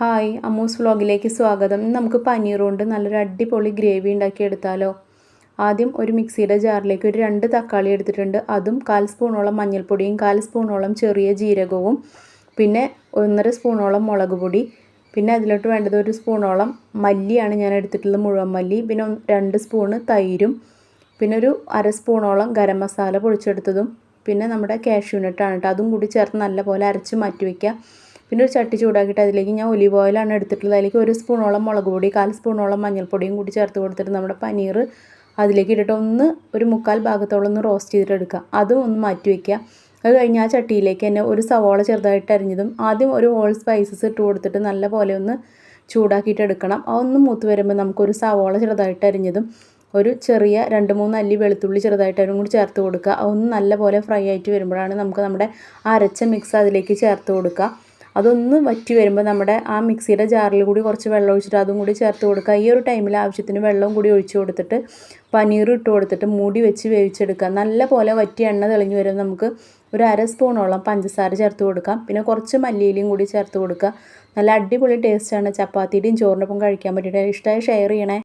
Hi അമ്മൂസ് വ്ളോഗിലേക്ക് സ്വാഗതം. നമുക്ക് പനീർ കൊണ്ട് നല്ലൊരു അടിപൊളി ഗ്രേവി ഉണ്ടാക്കി എടുത്താലോ? ആദ്യം ഒരു മിക്സിയുടെ ജാറിലേക്ക് ഒരു രണ്ട് തക്കാളി എടുത്തിട്ടുണ്ട്. അതും കാൽ സ്പൂണോളം മഞ്ഞൾപ്പൊടിയും കാൽ സ്പൂണോളം ചെറിയ ജീരകവും പിന്നെ ഒന്നര സ്പൂണോളം മുളക് പൊടി പിന്നെ അതിലോട്ട് വേണ്ടത് ഒരു സ്പൂണോളം മല്ലിയാണ് ഞാൻ എടുത്തിട്ടുള്ളത് മുഴുവൻ മല്ലി പിന്നെ രണ്ട് സ്പൂണ് തൈരും പിന്നെ ഒരു അര സ്പൂണോളം ഗരം മസാല പൊടിച്ചെടുത്തതും പിന്നെ നമ്മുടെ കാഷ്യൂനട്ടാണ് കേട്ടോ അതും കൂടി ചേർത്ത് നല്ലപോലെ അരച്ച് മാറ്റി വയ്ക്കുക പിന്നെ ഒരു ചട്ടി ചൂടാക്കിയിട്ട് അതിലേക്ക് ഞാൻ ഒലിവ് ഓയിലാണ് എടുത്തിട്ടുള്ളത്. അതിലേക്ക് ഒരു സ്പൂണോളം മുളക് പൊടി കാൽ സ്പൂണോളം മഞ്ഞൾപ്പൊടിയും കൂടി ചേർത്ത് കൊടുത്തിട്ട് നമ്മുടെ പനീർ അതിലേക്ക് ഇട്ടിട്ട് ഒന്ന് ഒരു മുക്കാൽ ഭാഗത്തോളം ഒന്ന് റോസ്റ്റ് ചെയ്തിട്ട് എടുക്കുക. അതും ഒന്ന് മാറ്റി വയ്ക്കുക അത് കഴിഞ്ഞ് ആ ചട്ടിയിലേക്ക് തന്നെ ഒരു സവോള ചെറുതായിട്ട് അരിഞ്ഞതും ആദ്യം ഒരു ഹോൾ സ്പൈസസ് ഇട്ട് കൊടുത്തിട്ട് നല്ല പോലെ ഒന്ന് ചൂടാക്കിയിട്ട് എടുക്കണം. അതൊന്ന് മൂത്ത് വരുമ്പോൾ നമുക്കൊരു സവോള ചെറുതായിട്ട് അരിഞ്ഞതും ഒരു ചെറിയ രണ്ട് മൂന്ന് അല്ലി വെളുത്തുള്ളി ചെറുതായിട്ട് അതിനും കൂടി ചേർത്ത് കൊടുക്കുക. അതൊന്ന് നല്ല പോലെ ഫ്രൈ ആയിട്ട് വരുമ്പോഴാണ് നമുക്ക് നമ്മുടെ അരച്ച മിക്സ് അതിലേക്ക് ചേർത്ത് കൊടുക്കുക. അതൊന്ന് വറ്റി വരുമ്പോൾ നമ്മുടെ ആ മിക്സിയുടെ ജാറിൽ കൂടി കുറച്ച് വെള്ളം ഒഴിച്ചിട്ട് അതും കൂടി ചേർത്ത് കൊടുക്കുക. ഈ ഒരു ടൈമിൽ ആവശ്യത്തിന് വെള്ളം കൂടി ഒഴിച്ചു കൊടുത്തിട്ട് പനീർ ഇട്ട് കൊടുത്തിട്ട് മൂടി വെച്ച് വേവിച്ചെടുക്കുക. നല്ല പോലെ വറ്റി എണ്ണ തെളിഞ്ഞു വരും നമുക്ക് ഒരു അര സ്പൂണോളം പഞ്ചസാര ചേർത്ത് കൊടുക്കാം. പിന്നെ കുറച്ച് മല്ലിയിലയും കൂടി ചേർത്ത് കൊടുക്കുക. നല്ല അടിപൊളി ടേസ്റ്റാണ് ചപ്പാത്തിയുടെയും ചോറിനൊപ്പം കഴിക്കാൻ പറ്റിയിട്ട്. ഇഷ്ടമായി ഷെയർ ചെയ്യണേ.